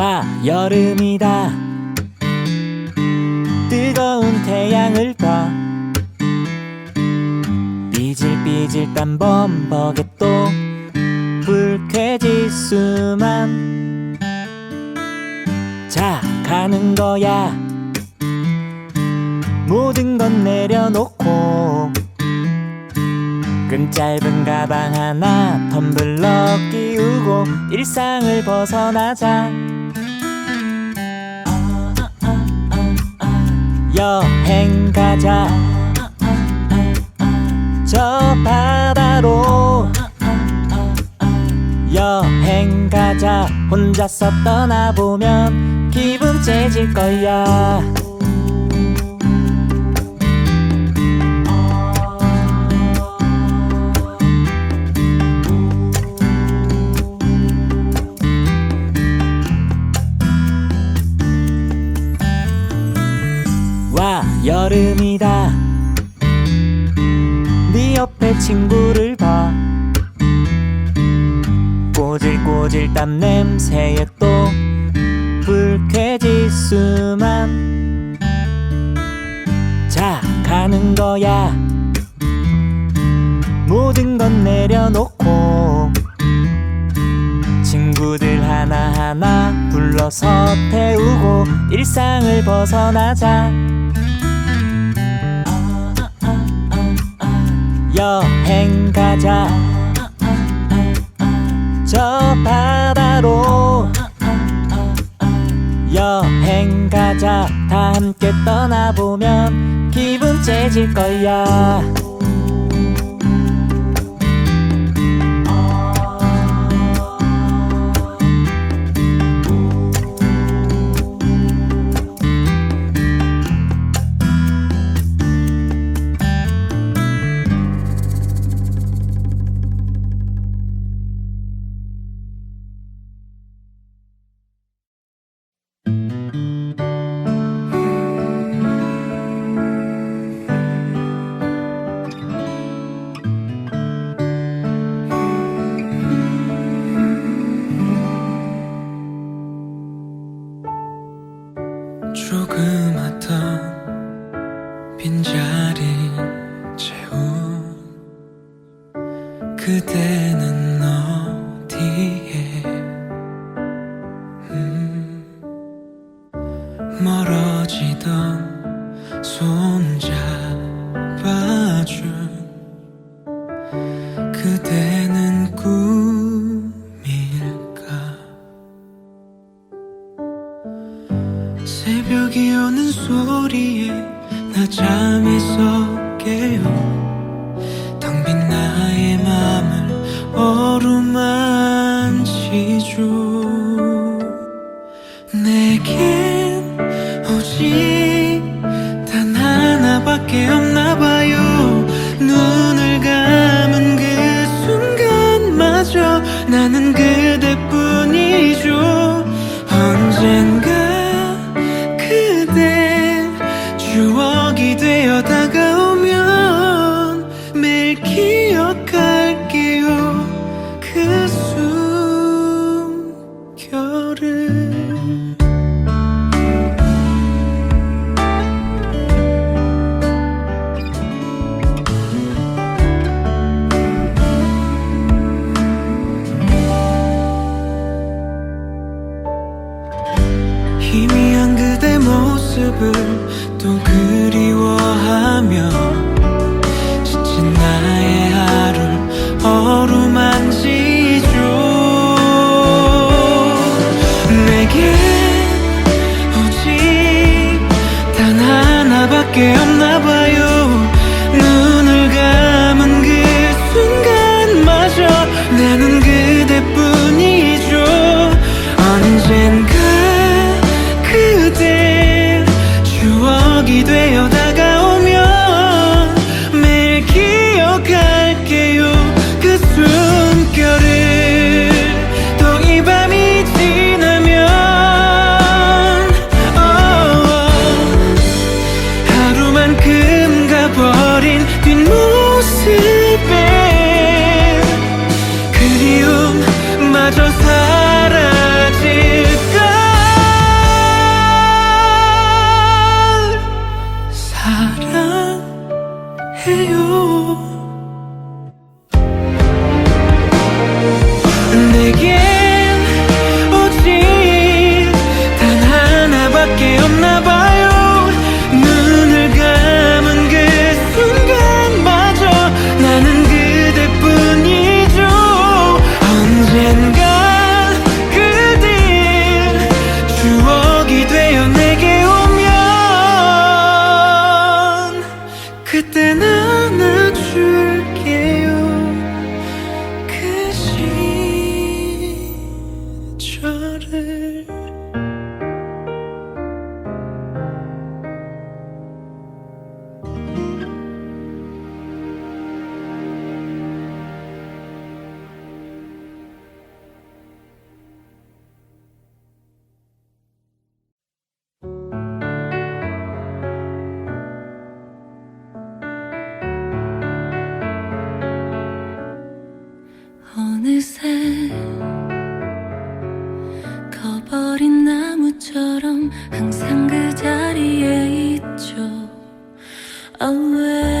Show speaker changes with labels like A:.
A: 와 여름이다. 뜨거운 태양을 봐. 삐질삐질 딴 범벅에 또 불쾌지수만. 자 가는 거야. 모든 건 내려놓고. 끈 짧은 가방 하나 텀블러 끼우고 일상을 벗어나자 여행 가자. 저 바다로 여행 가자. 혼자서 떠나보면 기분 째질 거야 여름이다. 네 옆에 친구를 봐. 꼬질꼬질 땀 냄새에 또 불쾌지수만. 자 가는 거야. 모든 건 내려놓고 친구들 하나하나 불러서 태우고 일상을 벗어나자 여행 가자. 저 바다로 여행 가자. 다 함께 떠나보면 기분 째질 거야
B: 조그맣던 빈자리 채운 그대는 어디에? 음, 멀어지던 손 잡아준 그대는 꿈 어루만지죠 모습을 또 그리워하며
C: away.